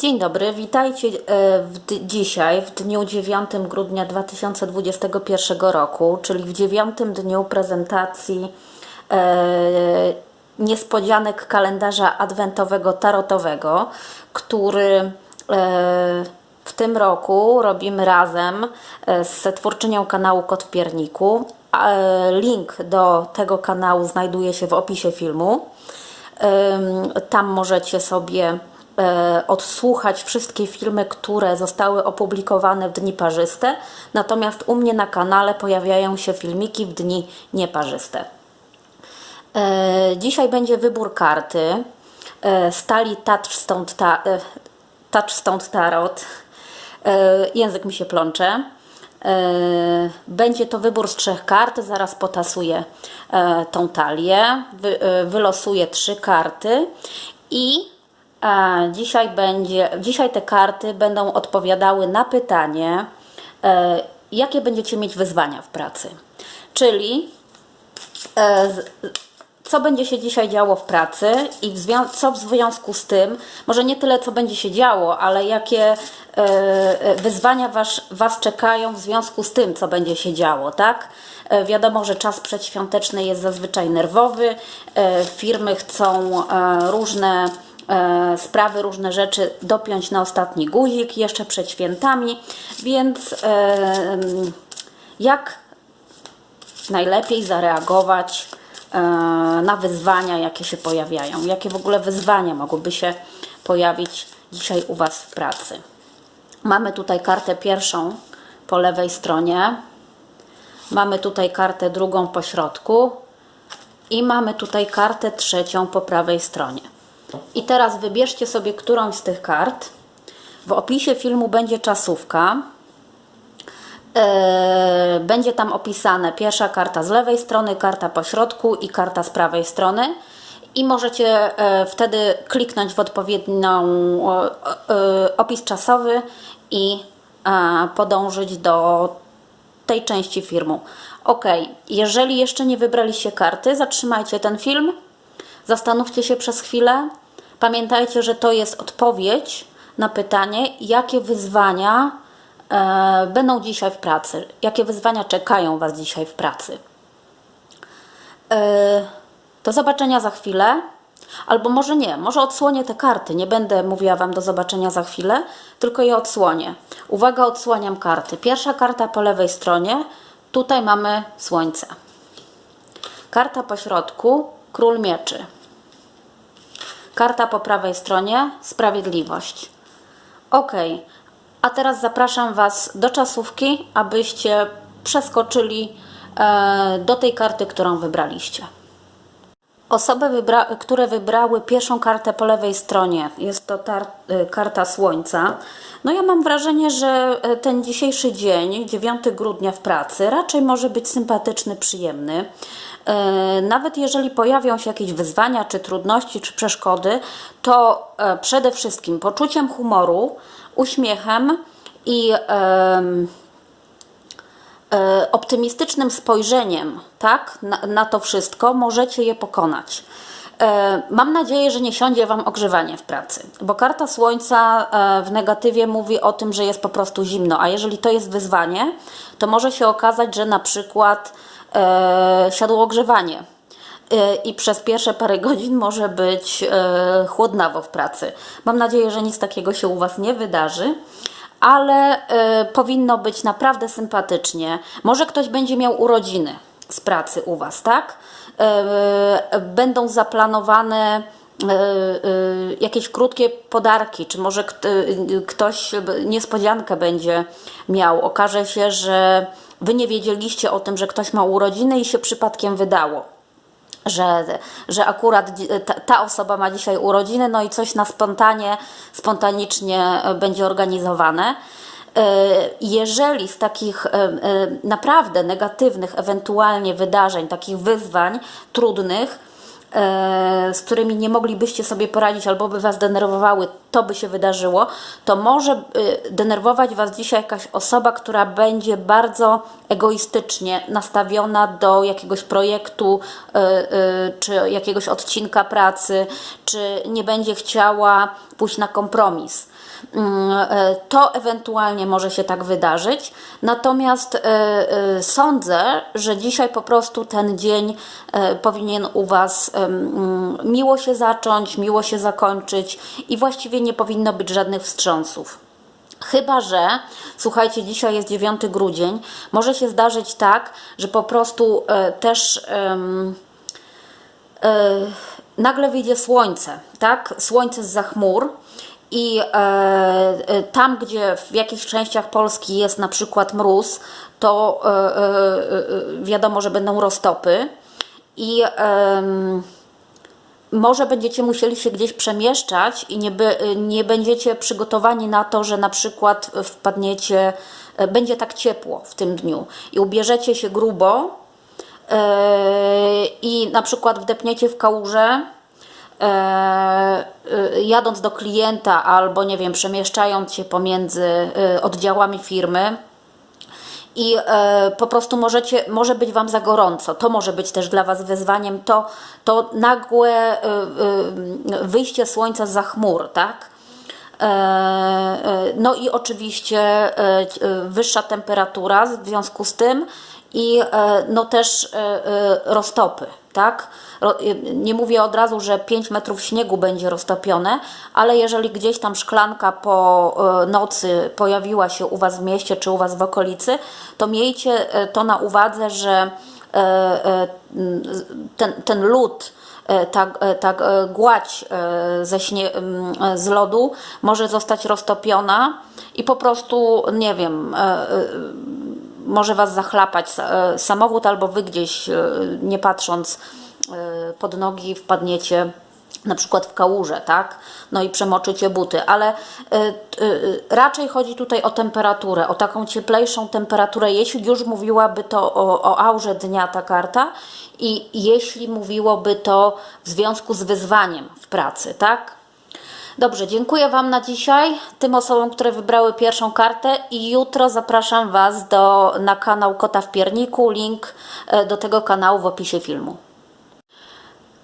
Dzień dobry, witajcie e, w dzisiaj, w dniu 9 grudnia 2021 roku, czyli w dziewiątym dniu prezentacji e, niespodzianek kalendarza adwentowego tarotowego, który e, w tym roku robimy razem e, z twórczynią kanału Kot w Pierniku. E, Link do tego kanału znajduje się w opisie filmu. Tam możecie sobie odsłuchać wszystkie filmy, które zostały opublikowane w dni parzyste. Natomiast u mnie na kanale pojawiają się filmiki w dni nieparzyste. E, Dzisiaj będzie wybór karty. E, Stali Touchstone, ta, e, Tarot. E, Język mi się plącze. E, Będzie to wybór z trzech kart. Zaraz potasuję e, tą talię. Wy, e, wylosuję trzy karty i e, dzisiaj będzie, dzisiaj te karty będą odpowiadały na pytanie, e, jakie będziecie mieć wyzwania w pracy. Czyli e, co będzie się dzisiaj działo w pracy i w co w związku z tym, może nie tyle co będzie się działo, ale jakie e, wyzwania was, was czekają w związku z tym, co będzie się działo, tak? Wiadomo, że czas przedświąteczny jest zazwyczaj nerwowy, firmy chcą różne sprawy, różne rzeczy dopiąć na ostatni guzik jeszcze przed świętami, więc e, jak najlepiej zareagować e, na wyzwania, jakie się pojawiają. Jakie w ogóle wyzwania mogłyby się pojawić dzisiaj u Was w pracy. Mamy tutaj kartę pierwszą po lewej stronie. Mamy tutaj kartę drugą po środku. I mamy tutaj kartę trzecią po prawej stronie. I teraz wybierzcie sobie którąś z tych kart. W opisie filmu będzie czasówka. E, będzie tam opisane pierwsza karta z lewej strony, karta po środku i karta z prawej strony. I możecie e, wtedy kliknąć w odpowiednią e, opis czasowy i podążyć do tej części filmu. Ok, jeżeli jeszcze nie wybraliście karty, zatrzymajcie ten film, zastanówcie się przez chwilę. Pamiętajcie, że to jest odpowiedź na pytanie, jakie wyzwania e, będą dzisiaj w pracy, jakie wyzwania czekają Was dzisiaj w pracy. E, do zobaczenia za chwilę. Albo może nie, może odsłonię te karty. Nie będę mówiła Wam do zobaczenia za chwilę, tylko je odsłonię. Uwaga, odsłaniam karty. Pierwsza karta po lewej stronie, tutaj mamy słońce. Karta po środku, król mieczy. Karta po prawej stronie, sprawiedliwość. Ok, a teraz zapraszam Was do czasówki, abyście przeskoczyli e, do tej karty, którą wybraliście. Osoby, wybra- które wybrały pierwszą kartę po lewej stronie, jest to y, karta Słońca. No ja mam wrażenie, że e, ten dzisiejszy dzień, 9 grudnia w pracy, raczej może być sympatyczny, przyjemny. E, Nawet jeżeli pojawią się jakieś wyzwania, czy trudności, czy przeszkody, to e, przede wszystkim poczuciem humoru, uśmiechem i optymistycznym spojrzeniem tak, na, na to wszystko możecie je pokonać. E, Mam nadzieję, że nie siądzie Wam ogrzewanie w pracy, bo karta Słońca e, w negatywie mówi o tym, że jest po prostu zimno, a jeżeli to jest wyzwanie, to może się okazać, że na przykład e, siadło ogrzewanie e, i przez pierwsze parę godzin może być e, chłodnawo w pracy. Mam nadzieję, że nic takiego się u Was nie wydarzy ale e, powinno być naprawdę sympatycznie. Może ktoś będzie miał urodziny z pracy u Was, tak? E, będą zaplanowane e, e, jakieś krótkie podarki, czy może kt- ktoś niespodziankę będzie miał. Okaże się, że Wy nie wiedzieliście o tym, że ktoś ma urodziny i się przypadkiem wydało że, że akurat ta, osoba ma dzisiaj urodziny, no i coś na spontanie, spontanicznie e, będzie organizowane. E, Jeżeli z takich e, naprawdę negatywnych, ewentualnie wydarzeń, takich wyzwań trudnych, z którymi nie moglibyście sobie poradzić albo by Was denerwowały, to by się wydarzyło, to może y, denerwować Was dzisiaj jakaś osoba, która będzie bardzo egoistycznie nastawiona do jakiegoś projektu y, czy jakiegoś odcinka pracy, czy nie będzie chciała pójść na kompromis. Mm, e, To ewentualnie może się tak wydarzyć. Natomiast e, e, sądzę, że dzisiaj po prostu ten dzień powinien u Was mm, miło się zacząć, miło się zakończyć i właściwie nie powinno być żadnych wstrząsów. Chyba, że, słuchajcie, dzisiaj jest 9 grudzień, może się zdarzyć tak, że po prostu też. nagle wyjdzie słońce, tak? Słońce z chmur i e, e, tam, gdzie w jakichś częściach Polski jest na przykład mróz, to e, e, e, wiadomo, że będą roztopy. I em, może będziecie musieli się gdzieś przemieszczać i nie, by, nie będziecie przygotowani na to, że na przykład wpadniecie, e, będzie tak ciepło w tym dniu i ubierzecie się grubo e, i na przykład wdepniecie w kałużę, e, e, jadąc do klienta albo nie wiem, przemieszczając się pomiędzy e, oddziałami firmy, i e, po prostu możecie, może być Wam za gorąco. To może być też dla Was wyzwaniem, to, to nagłe e, e, wyjście słońca za chmur, tak? E, e, No i oczywiście e, e, wyższa temperatura w związku z tym i e, no też e, e, roztopy, tak? Nie mówię od razu, że 5 metrów śniegu będzie roztopione, ale jeżeli gdzieś tam szklanka po nocy pojawiła się u Was w mieście czy u Was w okolicy, to miejcie to na uwadze, że ten, ten lód, ta, ta e, gładź ze śnie, z lodu może zostać roztopiona i po prostu, nie wiem, może Was zachlapać e, samochód albo Wy gdzieś, e, nie patrząc e, pod nogi, wpadniecie na przykład w kałużę, tak? No i przemoczycie buty, ale t- e, raczej chodzi tutaj o temperaturę, o taką cieplejszą temperaturę, jeśli już mówiłaby to o, o aurze dnia ta karta i jeśli mówiłoby to w związku z wyzwaniem w pracy, tak? Dobrze, dziękuję Wam na dzisiaj, tym osobom, które wybrały pierwszą kartę i jutro zapraszam Was do, na kanał Kota w Pierniku, link e, do tego kanału w opisie filmu.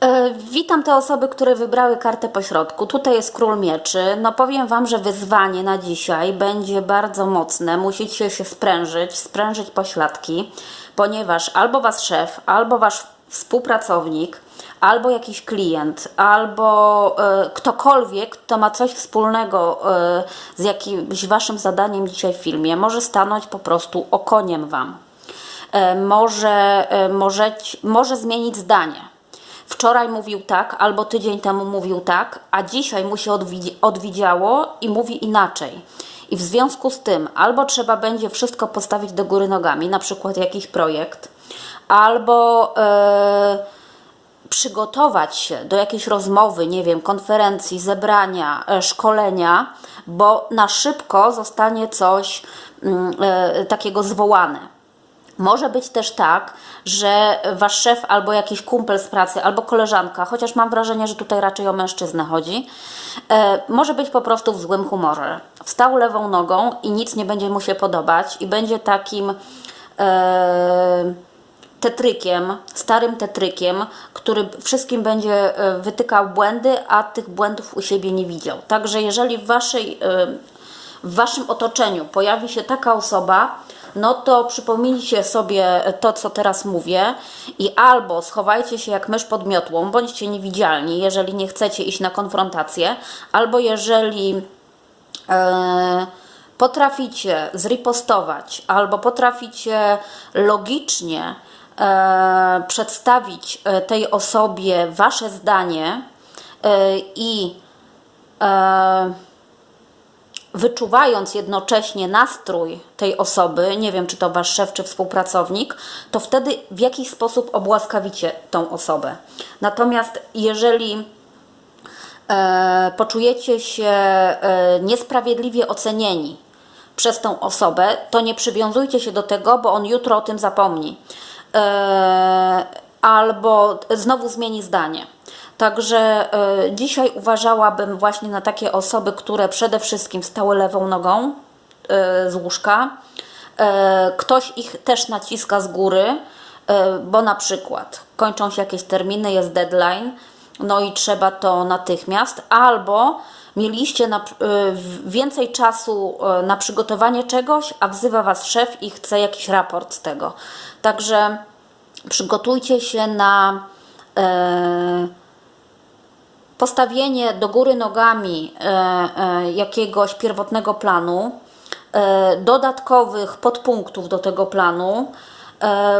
E, Witam te osoby, które wybrały kartę pośrodku. Tutaj jest król mieczy. No powiem Wam, że wyzwanie na dzisiaj będzie bardzo mocne. Musicie się sprężyć, sprężyć pośladki, ponieważ albo Wasz szef, albo Wasz współpracownik, albo jakiś klient, albo e, ktokolwiek, kto ma coś wspólnego e, z jakimś Waszym zadaniem dzisiaj w filmie, może stanąć po prostu okoniem Wam. E, może, e, może, może zmienić zdanie. Wczoraj mówił tak, albo tydzień temu mówił tak, a dzisiaj mu się odwi- odwidziało i mówi inaczej. I w związku z tym albo trzeba będzie wszystko postawić do góry nogami, na przykład jakiś projekt, albo przygotować się do jakiejś rozmowy, nie wiem, konferencji, zebrania, e, szkolenia, bo na szybko zostanie coś mm, e, takiego zwołane. Może być też tak, że wasz szef albo jakiś kumpel z pracy, albo koleżanka, chociaż mam wrażenie, że tutaj raczej o mężczyznę chodzi, e, może być po prostu w złym humorze. Wstał lewą nogą i nic nie będzie mu się podobać i będzie takim e, tetrykiem, starym tetrykiem, który wszystkim będzie e, wytykał błędy, a tych błędów u siebie nie widział. Także jeżeli w waszej e, w waszym otoczeniu pojawi się taka osoba, no to przypomnijcie sobie to, co teraz mówię i albo schowajcie się jak mysz pod miotłą, bądźcie niewidzialni, jeżeli nie chcecie iść na konfrontację, albo jeżeli e, potraficie zripostować, albo potraficie logicznie przedstawić e, tej osobie wasze zdanie e, i e, wyczuwając jednocześnie nastrój tej osoby, nie wiem czy to wasz szef czy współpracownik, to wtedy w jakiś sposób obłaskawicie tą osobę. Natomiast jeżeli e, poczujecie się e, niesprawiedliwie ocenieni przez tą osobę, to nie przywiązujcie się do tego, bo on jutro o tym zapomni. E, albo znowu zmieni zdanie. Także e, dzisiaj uważałabym właśnie na takie osoby, które przede wszystkim wstały lewą nogą e, z łóżka. Ktoś ich też naciska z góry, bo na przykład kończą się jakieś terminy, jest deadline, no i trzeba to natychmiast, albo mieliście na, w- więcej czasu e, na przygotowanie czegoś, a wzywa Was szef i chce jakiś raport z tego. Także przygotujcie się na e, postawienie do góry nogami e, e, jakiegoś pierwotnego planu, dodatkowych podpunktów do tego planu,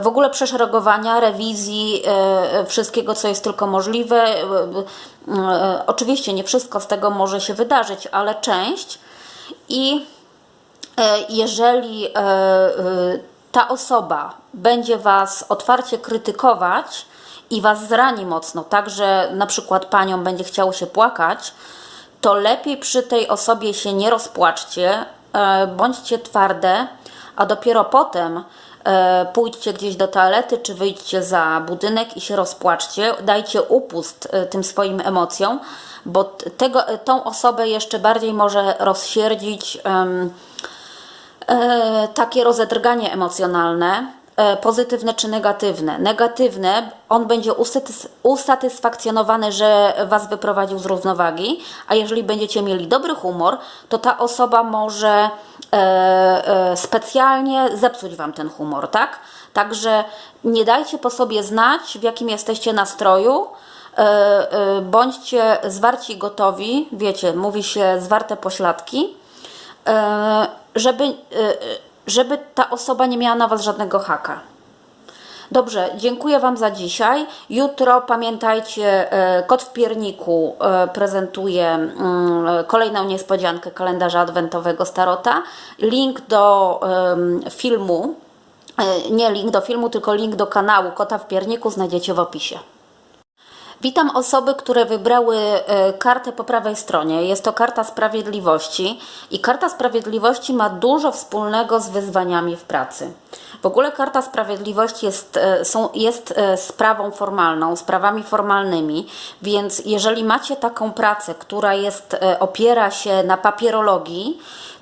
w ogóle przeszeregowania, rewizji e, wszystkiego, co jest tylko możliwe. E, e, Oczywiście nie wszystko z tego może się wydarzyć, ale część. I E, jeżeli e, e, ta osoba będzie Was otwarcie krytykować i Was zrani mocno, tak że na przykład panią będzie chciało się płakać, to lepiej przy tej osobie się nie rozpłaczcie, e, bądźcie twarde, a dopiero potem e, pójdźcie gdzieś do toalety, czy wyjdźcie za budynek i się rozpłaczcie, dajcie upust e, tym swoim emocjom, bo tego, e, tą osobę jeszcze bardziej może rozsierdzić em, e, takie rozedrganie emocjonalne, e, pozytywne czy negatywne. Negatywne, on będzie usatys- usatysfakcjonowany, że Was wyprowadził z równowagi, a jeżeli będziecie mieli dobry humor, to ta osoba może e, e, specjalnie zepsuć Wam ten humor, tak? Także nie dajcie po sobie znać, w jakim jesteście nastroju, e, e, bądźcie zwarci gotowi, wiecie, mówi się zwarte pośladki, e, żeby, e, żeby ta osoba nie miała na Was żadnego haka. Dobrze, dziękuję Wam za dzisiaj. Jutro pamiętajcie, e, Kot w Pierniku e, prezentuje mm, kolejną niespodziankę kalendarza adwentowego Starota. Link do filmu, e, nie link do filmu, tylko link do kanału Kota w Pierniku znajdziecie w opisie. Witam osoby, które wybrały e, kartę po prawej stronie. Jest to karta sprawiedliwości i karta sprawiedliwości ma dużo wspólnego z wyzwaniami w pracy. W ogóle karta sprawiedliwości jest, e, są, jest e, sprawą formalną, sprawami formalnymi, więc jeżeli macie taką pracę, która jest, opiera się na papierologii,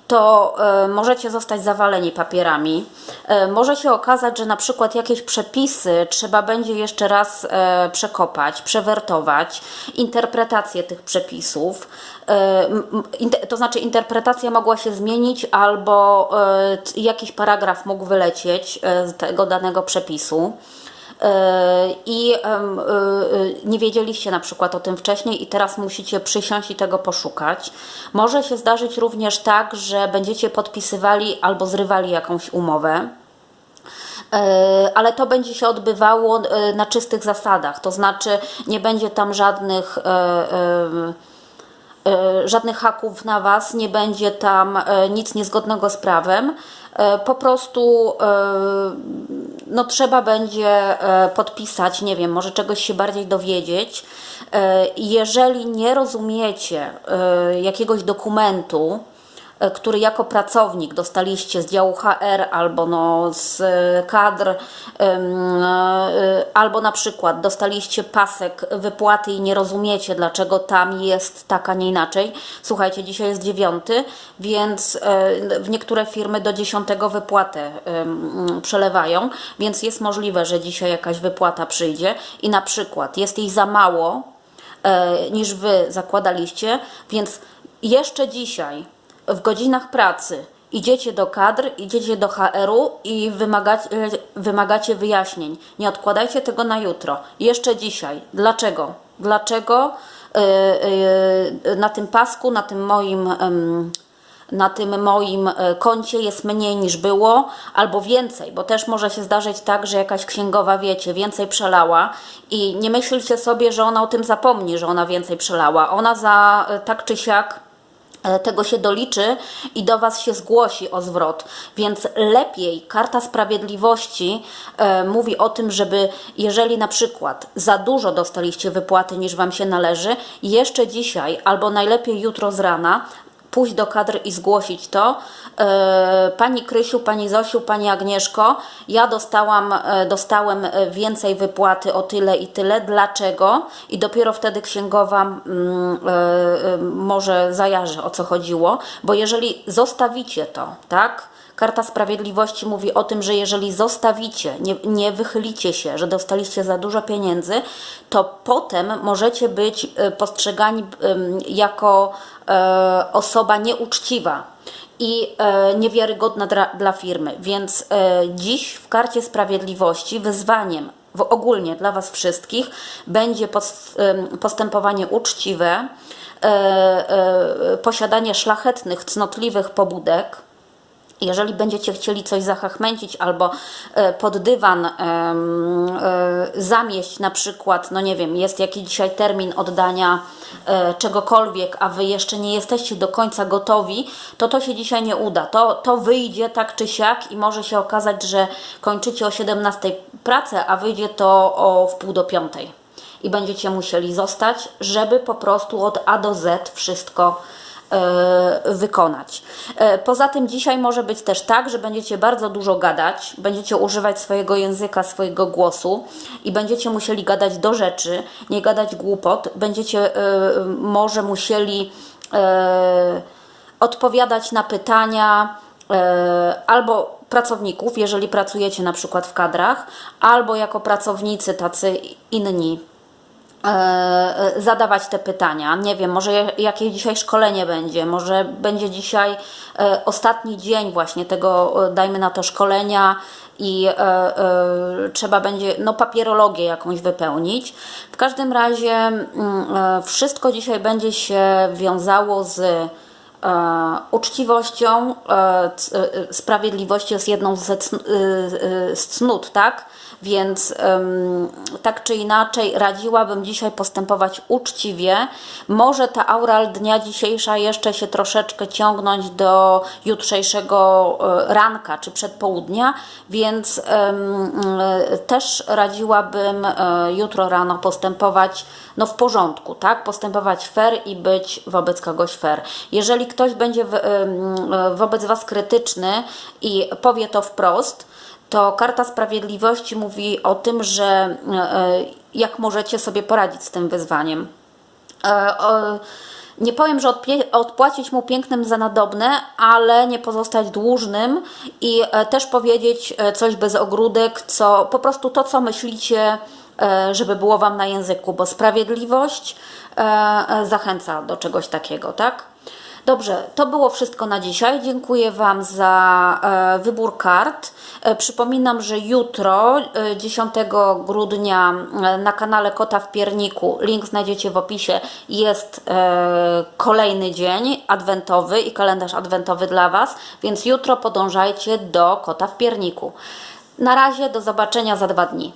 to e, możecie zostać zawaleni papierami. E, może się okazać, że na przykład jakieś przepisy trzeba będzie jeszcze raz e, przekopać, przewertować, interpretację tych przepisów. To znaczy, interpretacja mogła się zmienić, albo jakiś paragraf mógł wylecieć z tego danego przepisu. E, i e, e, nie wiedzieliście na przykład o tym wcześniej i teraz musicie przysiąść i tego poszukać. Może się zdarzyć również tak, że będziecie podpisywali albo zrywali jakąś umowę. Ale to będzie się odbywało na czystych zasadach, to znaczy nie będzie tam żadnych żadnych haków na Was, nie będzie tam nic niezgodnego z prawem. E, Po prostu e, no, trzeba będzie e, podpisać, nie wiem, może czegoś się bardziej dowiedzieć. Jeżeli nie rozumiecie jakiegoś dokumentu, który jako pracownik dostaliście z działu HR albo no z e, kadr, e, albo na przykład dostaliście pasek wypłaty i nie rozumiecie, dlaczego tam jest tak, a nie inaczej. Słuchajcie, dzisiaj jest dziewiąty, więc e, w niektóre firmy do dziesiątego wypłatę przelewają, więc jest możliwe, że dzisiaj jakaś wypłata przyjdzie i na przykład jest jej za mało, e, niż Wy zakładaliście, więc jeszcze dzisiaj w godzinach pracy idziecie do kadr, idziecie do HR-u i wymagacie, wymagacie wyjaśnień. Nie odkładajcie tego na jutro. Jeszcze dzisiaj. Dlaczego? Dlaczego e, e, na tym pasku, na tym moim na tym moim e, koncie jest mniej niż było, albo więcej, bo też może się zdarzyć tak, że jakaś księgowa, wiecie, więcej przelała i nie myślcie sobie, że ona o tym zapomni, że ona więcej przelała. Ona za e, tak czy siak tego się doliczy i do Was się zgłosi o zwrot. Więc lepiej karta sprawiedliwości e, mówi o tym, żeby jeżeli na przykład za dużo dostaliście wypłaty niż Wam się należy, jeszcze dzisiaj albo najlepiej jutro z rana pójść do kadr i zgłosić to. E, Pani Krysiu, Pani Zosiu, Pani Agnieszko, ja dostałam, e, dostałem e, więcej wypłaty o tyle i tyle. Dlaczego? I dopiero wtedy księgowa mm, może zajarzy o co chodziło, bo jeżeli zostawicie to, tak? Karta Sprawiedliwości mówi o tym, że jeżeli zostawicie, nie, nie wychylicie się, że dostaliście za dużo pieniędzy, to potem możecie być postrzegani jako osoba nieuczciwa i e, niewiarygodna dla, firmy. Więc e, dziś w Karcie Sprawiedliwości wyzwaniem w ogólnie dla Was wszystkich będzie postępowanie uczciwe, e, e, posiadanie szlachetnych, cnotliwych pobudek, jeżeli będziecie chcieli coś zachachmęcić albo e, pod dywan e, zamieść na przykład, no nie wiem, jest jakiś dzisiaj termin oddania e, czegokolwiek, a wy jeszcze nie jesteście do końca gotowi, to to się dzisiaj nie uda. To, to wyjdzie tak czy siak i może się okazać, że kończycie o 17 pracę, a wyjdzie to o wpół do piątej. I będziecie musieli zostać, żeby po prostu od A do Z wszystko wykonać. E, Poza tym dzisiaj może być też tak, że będziecie bardzo dużo gadać, będziecie używać swojego języka, swojego głosu i będziecie musieli gadać do rzeczy, nie gadać głupot, będziecie e, może musieli e, odpowiadać na pytania e, albo pracowników, jeżeli pracujecie na przykład w kadrach, albo jako pracownicy tacy inni e, e, zadawać te pytania. Nie wiem, może ja- jakieś dzisiaj szkolenie będzie, może będzie dzisiaj e, ostatni dzień właśnie tego, e, dajmy na to szkolenia i e, e, trzeba będzie no, papierologię jakąś wypełnić. W każdym razie mm, e, wszystko dzisiaj będzie się wiązało z e, uczciwością, e, e, sprawiedliwością jest jedną e, e, z cnót, tak? Więc tak czy inaczej radziłabym dzisiaj postępować uczciwie. Może ta aura dnia dzisiejsza jeszcze się troszeczkę ciągnąć do jutrzejszego e, ranka czy przedpołudnia, więc e, też radziłabym e, jutro rano postępować no w porządku, tak? Postępować fair i być wobec kogoś fair. Jeżeli ktoś będzie wobec Was krytyczny i powie to wprost, to Karta Sprawiedliwości mówi o tym, że e, e, jak możecie sobie poradzić z tym wyzwaniem. E, Nie powiem, że odpłacić mu pięknym za nadobne, ale nie pozostać dłużnym i też powiedzieć coś bez ogródek, co po prostu to, co myślicie, żeby było Wam na języku, bo sprawiedliwość zachęca do czegoś takiego, tak? Dobrze, to było wszystko na dzisiaj. Dziękuję Wam za e, wybór kart. E, przypominam, że jutro, e, 10 grudnia, e, na kanale Kota w Pierniku, link znajdziecie w opisie, jest e, kolejny dzień adwentowy i kalendarz adwentowy dla Was, więc jutro podążajcie do Kota w Pierniku. Na razie, do zobaczenia za dwa dni.